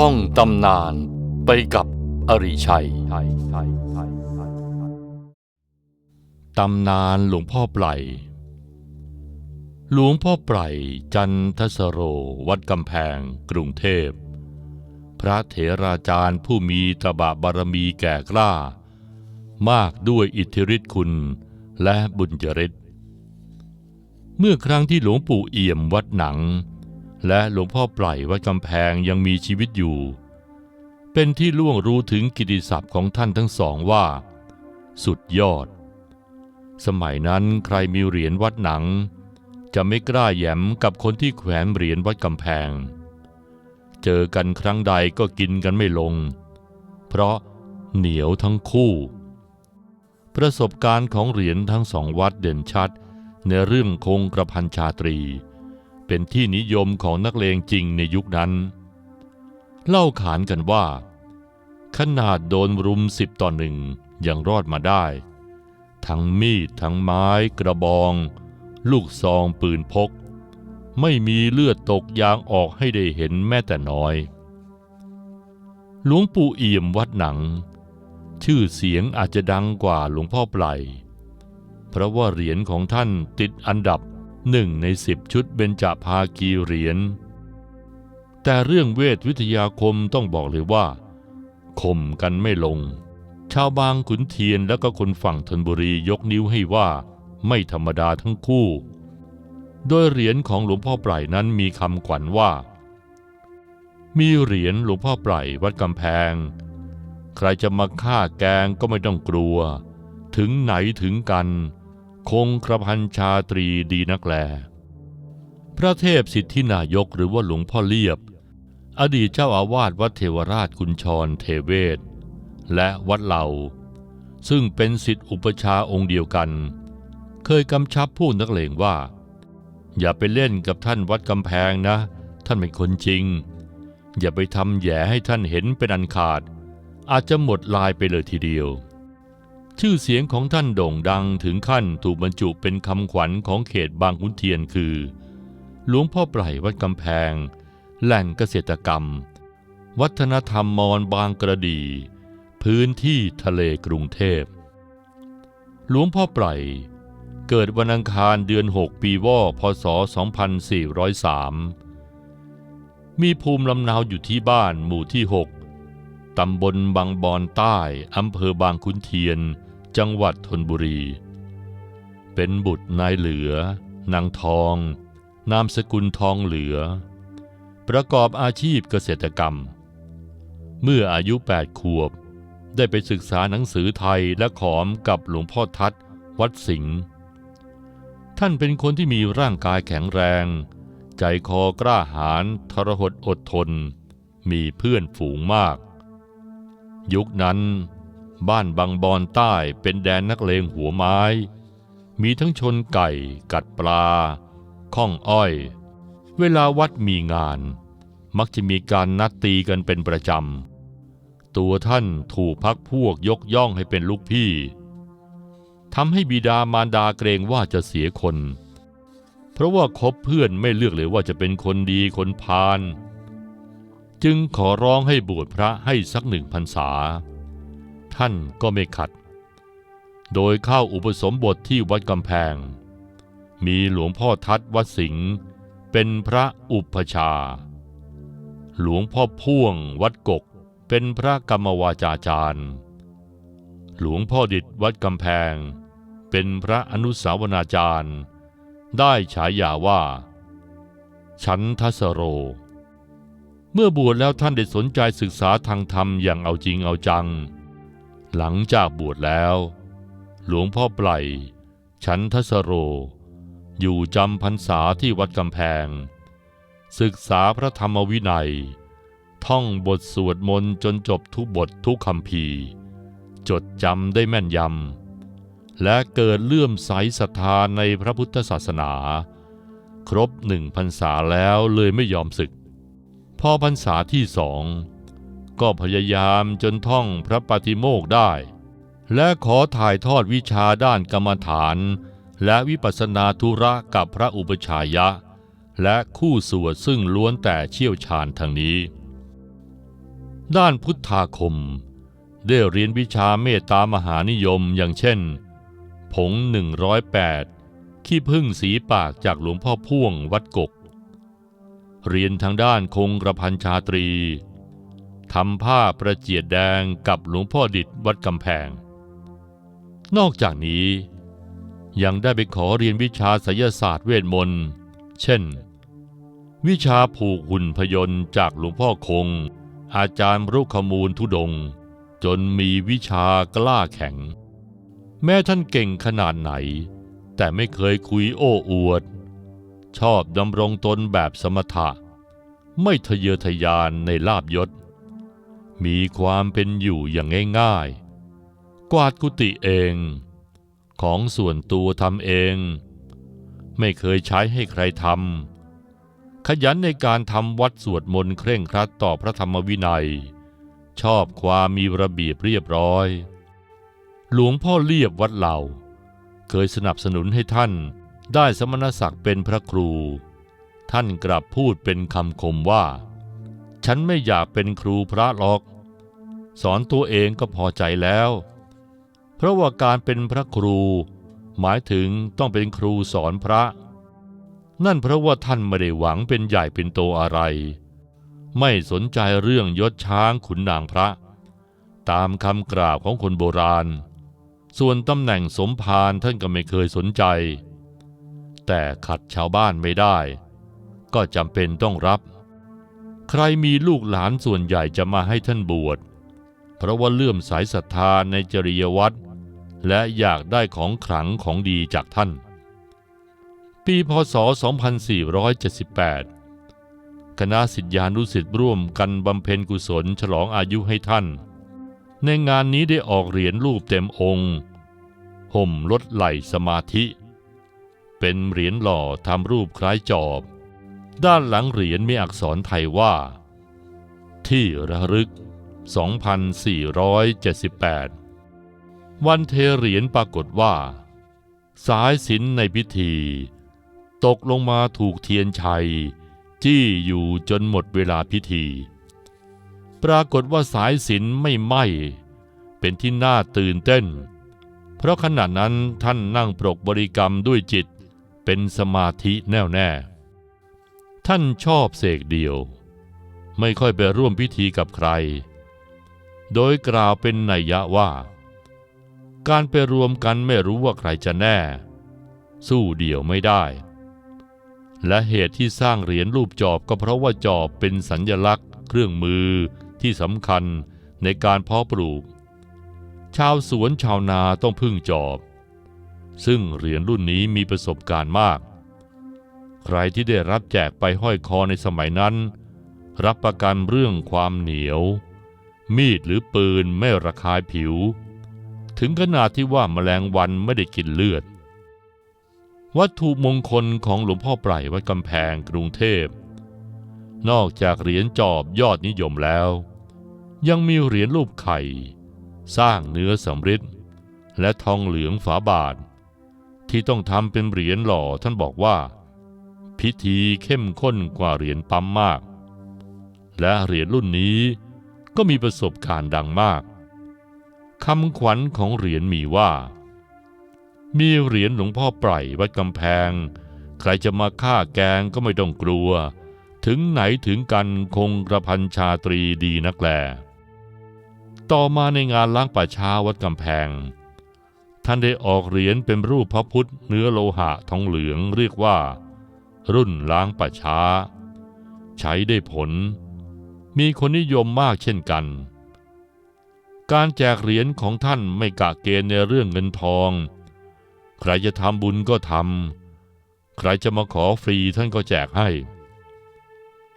ท่องตำนานไปกับอริชัย ตำนานหลวงพ่อไพรหลวงพ่อไพรจันทสโรวัดกำแพงกรุงเทพ พระเถราจารย์ผู้มีตบะบารมีแก่กล้า มากด้วยอิทธิฤทธิคุณและบุญจริตเมื่อครั้งที่หลวงปู่เอี่ยมวัดหนัง และหลวงพ่อไพรวัดกำแพงยังมีชีวิตอยู่ เป็นที่ล่วงรู้ถึงกิตติศัพท์ของท่านทั้งสองว่า สุดยอด สมัยนั้นใครมีเหรียญวัดหนัง จะไม่กล้าแย้มกับคนที่แขวนเหรียญวัดกำแพง เจอกันครั้งใดก็กินกันไม่ลง เพราะเหนียวทั้งคู่ ประสบการณ์ของเหรียญทั้งสองวัดเด่นชัดในเรื่องคงกระพันชาตรี เป็นที่นิยมของนักเลงจริงในยุคนั้น เล่าขานกันว่า ขนาดโดนรุมสิบต่อหนึ่งยังรอดมาได้ ทั้งมีดทั้งไม้กระบอง ลูกซองปืนพก ไม่มีเลือดตกยางออกให้ได้เห็นแม้แต่น้อย หลวงปู่เอี่ยมวัดหนัง ชื่อเสียงอาจจะดังกว่าหลวงพ่อไพรเพราะว่าเหรียญของท่านติดอันดับ หนึ่งในสิบชุดเบญจภาคีเหรียญ แต่เรื่องเวทวิทยาคมต้องบอกเลยว่าข่มกันไม่ลง ชาวบางขุนเทียนและก็คนฝั่งธนบุรียกนิ้วให้ว่าไม่ธรรมดาทั้งคู่ โดยเหรียญของหลวงพ่อไพรนั้นมีคำขวัญว่า มีเหรียญหลวงพ่อไพรวัดกำแพง ใครจะมาฆ่าแกงก็ไม่ต้องกลัว ถึงไหนถึงกัน คงกระพันชาตรีดีนักแล พระเทพสิทธินายกหรือว่าหลวงพ่อเลียบ อดีตเจ้าอาวาสวัดเทวราชกุญชรเทเวศ และวัดเหล่า ซึ่งเป็นสิทธิอุปชาองค์เดียวกัน เคยกำชับผู้นักเลงว่า อย่าไปเล่นกับท่านวัดกำแพงนะ ท่านเป็นคนจริง อย่าไปทำแย่ให้ท่านเห็นเป็นอันขาด อาจจะหมดลายไปเลยทีเดียว ชื่อเสียงของท่านโด่งดังถึงขั้นถูกบรรจุเป็นคำขวัญของเขตบางขุนเทียนคือ หลวงพ่อไพรวัดกำแพง แหล่งเกษตรกรรม วัฒนธรรมมอญบางกระดี พื้นที่ทะเลกรุงเทพ หลวงพ่อไพรเกิดวันอังคารเดือน 6 ปีวอพศ 2403 มีภูมิลำเนาอยู่ที่บ้านหมู่ที่ 6 ตำบลบางบอนใต้ อำเภอบางขุนเทียน จังหวัดธนบุรี เป็นบุตรนายเหลือนางทอง นามสกุลทองเหลือ ประกอบอาชีพเกษตรกรรม เมื่ออายุ 8 ขวบ ได้ไปศึกษาหนังสือไทยและขอมกับหลวงพ่อทัดวัดสิงห์ท่านเป็นคนที่มีร่างกายแข็งแรง ใจคอกล้าหาญทรหดอดทน มีเพื่อนฝูงมาก ยุคนั้น บ้านบางบอนใต้เป็นแดนนักเลงหัวไม้ มีทั้งชนไก่ กัดปลา ข้องอ้อย เวลาวัดมีงาน มักจะมีการนัดตีกันเป็นประจำ ตัวท่านถูกพักพวกยกย่องให้เป็นลูกพี่ทำให้บิดามารดาเกรงว่าจะเสียคน เพราะว่าคบเพื่อนไม่เลือกเลยว่าจะเป็นคนดีคนพาลจึงขอร้องให้บวชพระให้สักหนึ่งพรรษา ท่านก็ไม่ขัด โดยเข้าอุปสมบทที่วัดกำแพง มีหลวงพ่อทัดวัดสิงห์เป็นพระอุปชา หลวงพ่อพ่วงวัดกกเป็นพระกรรมวาจาจารย์ หลวงพ่อดิดวัดกำแพง เป็นพระอนุสาวนาจารย์ ได้ฉายาว่า ชันทสโร เมื่อบวชแล้วท่านได้สนใจศึกษาทางธรรมอย่างเอาจริงเอาจัง หลังจากบวชแล้ว หลวงพ่อไพรชันทสโร อยู่จำพรรษาที่วัดกำแพง ศึกษาพระธรรมวินัย ท่องบทสวดมนต์จนจบทุกบททุกคำพีจดจำได้แม่นยำ และเกิดเลื่อมใสศรัทธาในพระพุทธศาสนา ครบหนึ่งพรรษาแล้วเลยไม่ยอมศึก พอพรรษาที่สอง ก็พยายามจนท่องพระปฏิโมกได้ และขอถ่ายทอดวิชาด้านกรรมฐาน และวิปัสสนาธุระกับพระอุปชายะ และคู่สวดซึ่งล้วนแต่เชี่ยวชาญทางนี้ ด้านพุทธาคม ได้เรียนวิชาเมตตามหานิยมอย่างเช่น ผง 108 ขี้พึ่งสีปากจากหลวงพ่อพ่วงวัดกก เรียนทางด้านคงกระพันชาตรี ทำผ้าประเจียดแดงกับหลวงพ่อดิดวัดกำแพง นอกจากนี้ยังได้ไปขอเรียนวิชาไสยศาสตร์เวทมนต์ เช่น วิชาผูกหุ่นพยนต์จากหลวงพ่อคง อาจารย์รุขมูลทุดง จนมีวิชากล้าแข็ง แม้ท่านเก่งขนาดไหน แต่ไม่เคยคุยโอ้อวด ชอบดำรงตนแบบสมถะ ไม่ทะเยอทะยานในลาบยศ มีความเป็นอยู่อย่างง่ายๆ กวาดกุฏิเอง ของส่วนตัวทำเอง ไม่เคยใช้ให้ใครทำขยันในการทำวัดสวดมนต์เคร่งครัดต่อพระธรรมวินัย ชอบความมีระเบียบเรียบร้อย หลวงพ่อเลียบวัดเหล่า เคยสนับสนุนให้ท่านได้สมณศักดิ์เป็นพระครู ท่านกลับพูดเป็นคำคมว่า ฉันไม่อยากเป็นครูพระหรอก สอนตัวเองก็พอใจแล้ว เพราะว่าการเป็นพระครู หมายถึงต้องเป็นครูสอนพระ นั่นเพราะว่าท่านไม่ได้หวังเป็นใหญ่เป็นโตอะไร ไม่สนใจเรื่องยศช้างขุนนางพระ ตามคำกราบของคนโบราณ ส่วนตำแหน่งสมภารท่านก็ไม่เคยสนใจ แต่ขัดชาวบ้านไม่ได้ ก็จำเป็นต้องรับ ใครมีลูกหลานส่วนใหญ่จะมาให้ท่านบวช เพราะว่าเลื่อมสายศรัทธาในจริยวัตรและอยากได้ของขลังของดีจากท่าน ปีพศ 2478 คณะสิทธิานุสิทธิ์ร่วมกันบำเพ็ญกุศลฉลองอายุให้ท่าน ในงานนี้ได้ออกเหรียญรูปเต็มองค์ห่มลดไหลสมาธิ เป็นเหรียญหล่อทำรูปคล้ายจอบ ด้านหลังเหรียญมีอักษรไทยว่า ที่ระลึก 2478 วันเทเหรียญปรากฏว่า สายสินในพิธี ตกลงมาถูกเทียนชัย จี้อยู่จนหมดเวลาพิธี ปรากฏว่าสายสินไม่ไหม้เป็นที่น่าตื่นเต้น เพราะขณะนั้นท่านนั่งปรกบริกรรมด้วยจิตเป็นสมาธิแน่วแน่ ท่านชอบเสกเดียว ไม่ค่อยไปร่วมพิธีกับใคร โดยกล่าวเป็นนัยยะว่า การไปรวมกันไม่รู้ว่าใครจะแน่ สู้เดี่ยวไม่ได้ และเหตุที่สร้างเหรียญรูปจอบก็เพราะว่าจอบเป็นสัญญลักษณ์ เครื่องมือที่สำคัญในการเพาะปลูก ชาวสวนชาวนาต้องพึ่งจอบ ซึ่งเหรียญรุ่นนี้มีประสบการณ์มาก ใครที่ได้รับแจกไปห้อยคอในสมัยนั้น รับประกันเรื่องความเหนียว มีดหรือปืนไม่ระคายผิว ถึงขนาดที่ว่าแมลงวันไม่ได้กินเลือด วัตถุมงคลของหลวงพ่อไพรวัดกำแพงกรุงเทพ นอกจากเหรียญจอบยอดนิยมแล้ว ยังมีเหรียญรูปไข่ สร้างเนื้อสำริดและทองเหลืองฝาบาท ที่ต้องทำเป็นเหรียญหล่อท่านบอกว่า พิธีเข้มข้นกว่าเหรียญปั๊มมาก และเหรียญรุ่นนี้ก็มีประสบการณ์ดังมากคำขวัญของเหรียญมีว่า มีเหรียญหลวงพ่อไพรวัดกำแพง ใครจะมาฆ่าแกงก็ไม่ต้องกลัว ถึงไหนถึงกันคงกระพันชาตรีดีนักแล ต่อมาในงานล้างป่าช้าวัดกำแพง ท่านได้ออกเหรียญเป็นรูปพระพุทธเนื้อโลหะทองเหลืองเรียกว่า รุ่นล้างป่าช้า ใช้ได้ผล มีคนนิยมมากเช่นกัน การแจกเหรียญของท่านไม่กะเกณฑ์ในเรื่องเงินทอง ใครจะทำบุญก็ทำใครจะมาขอฟรีท่านก็แจกให้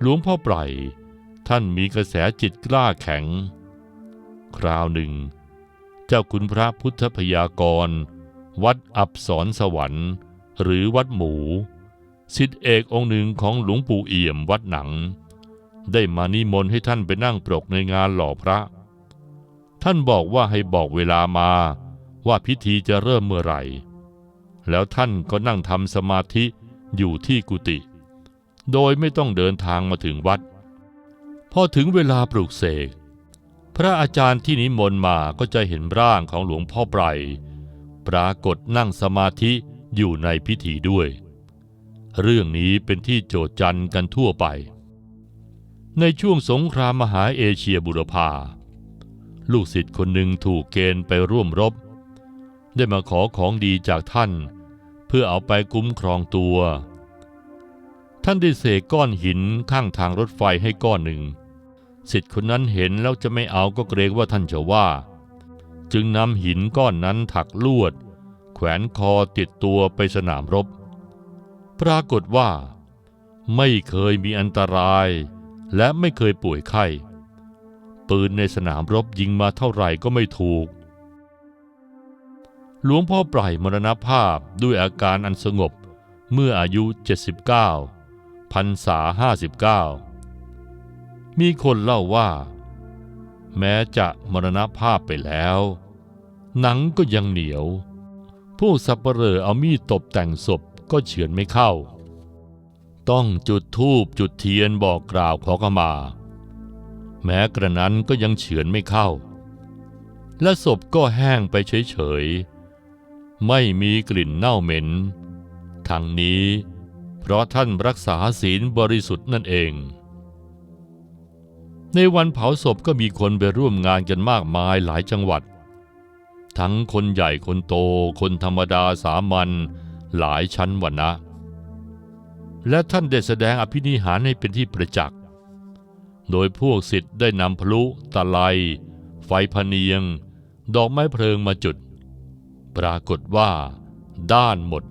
หลวงพ่อไพรท่านมีกระแสจิตกล้าแข็ง คราวหนึ่ง เจ้าคุณพระพุทธพยากร วัดอับสรสวรรค์ หรือวัดหมู สิทธิเอกองค์หนึ่งของหลวงปู่เอี่ยมวัดหนัง ได้มานิมนต์ให้ท่านไปนั่งปรกในงานหล่อพระ ท่านบอกว่าให้บอกเวลามาว่าพิธีจะเริ่มเมื่อไหร่ แล้วท่านก็นั่งทำสมาธิอยู่ที่กุฏิโดยไม่ต้องเดินทางมาถึงวัด พอถึงเวลาปลุกเสก พระอาจารย์ที่นิมนต์มาก็จะเห็นร่างของหลวงพ่อไพรปรากฏนั่งสมาธิอยู่ในพิธีด้วย เรื่องนี้เป็นที่โจษจันกันทั่วไป ในช่วงสงครามมหาเอเชียบุรพาลูกศิษย์คนหนึ่งถูกเกณฑ์ไปร่วมรบ ได้มาขอของดีจากท่าน เพื่อเอาไปคุ้มครองตัว ท่านได้เสกก้อนหินข้างทางรถไฟให้ก้อนหนึ่งสิทธิ์คนนั้นเห็นแล้วจะไม่เอาก็เกรงว่าท่านจะว่า จึงนำหินก้อนนั้นถักลวด แขวนคอติดตัวไปสนามรบ ปรากฏว่า ไม่เคยมีอันตราย และไม่เคยป่วยไข้ ปืนในสนามรบยิงมาเท่าไหร่ก็ไม่ถูก หลวงพ่อปล่อยมรณภาพด้วยอาการอันสงบเมื่ออายุ 79พรรษา 59 มีคนเล่าว่า แม้จะมรณภาพไปแล้ว หนังก็ยังเหนียวพวกสับเปลอเอามีดตบแต่งศพ ก็เฉือนไม่เข้า ต้องจุดธูปจุดเทียนบอกกล่าวขอขมา แม้กระนั้นก็ยังเฉือนไม่เข้า และศพก็แห้งไปเฉยๆ ไม่มีกลิ่นเน่าเหม็น ทั้งนี้เพราะท่านรักษาศีลบริสุทธิ์นั่นเอง ในวันเผาศพก็มีคนไปร่วมงานกันมากมายหลายจังหวัด ทั้งคนใหญ่คนโตคนธรรมดาสามัญ หลายชั้นวรรณะและท่านได้แสดงอภินิหารให้เป็นที่ประจักษ์ โดยพวกศิษย์ได้นำพลุตะไล ไฟพเนียง ดอกไม้เพลิงมาจุด ปรากฏว่า ด้านหมด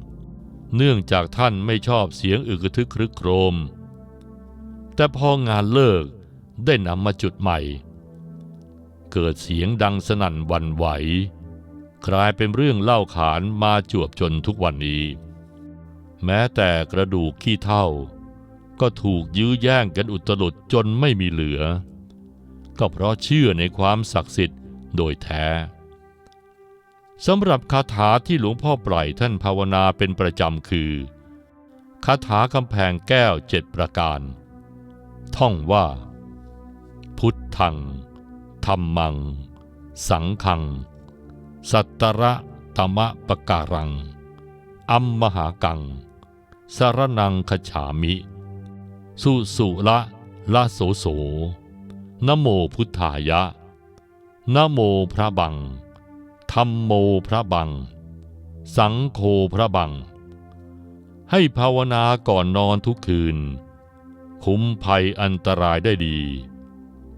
เนื่องจากท่านไม่ชอบเสียงอึกทึกครึกโครม แต่พองานเลิกได้นำมาจุดใหม่ เกิดเสียงดังสนั่นวันไหว กลายเป็นเรื่องเล่าขานมาจวบจนทุกวันนี้ แม้แต่กระดูกขี้เท่า ก็ถูกยื้อแย่งกันอุตลุดจนไม่มีเหลือ ก็เพราะเชื่อในความศักดิ์สิทธิ์โดยแท้สำหรับคาถาที่หลวงพ่อปล่อยท่านภาวนาเป็นประจำคือคาถากำแพงแก้วเจ็ดประการ ท่องว่า พุทธังธรรมัง สังขัง สัตตระธรรมปการัง อัมมหากัง สารนังขฉามิ สุสุละละโสโสนโมพุทธายะนโมพระบัง ธรรมโมพระบัง สังโฆพระบัง ให้ภาวนาก่อนนอนทุกคืน คุ้มภัยอันตรายได้ดี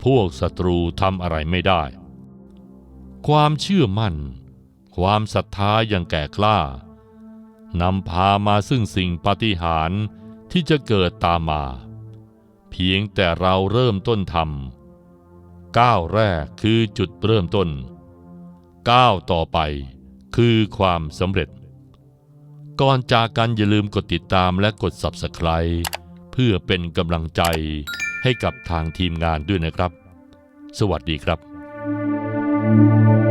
พวกศัตรูทำอะไรไม่ได้ ความเชื่อมั่น ความศรัทธาอย่างแก่กล้านำพามาซึ่งสิ่งปาฏิหาริย์ที่จะเกิดตามมา เพียงแต่เราเริ่มต้นทำก้าวแรกคือจุดเริ่มต้น ก้าวต่อไปคือความสำเร็จ ก่อนจากกันอย่าลืมกดติดตามและกด Subscribe เพื่อเป็นกำลังใจให้กับทางทีมงานด้วยนะครับ สวัสดีครับ Música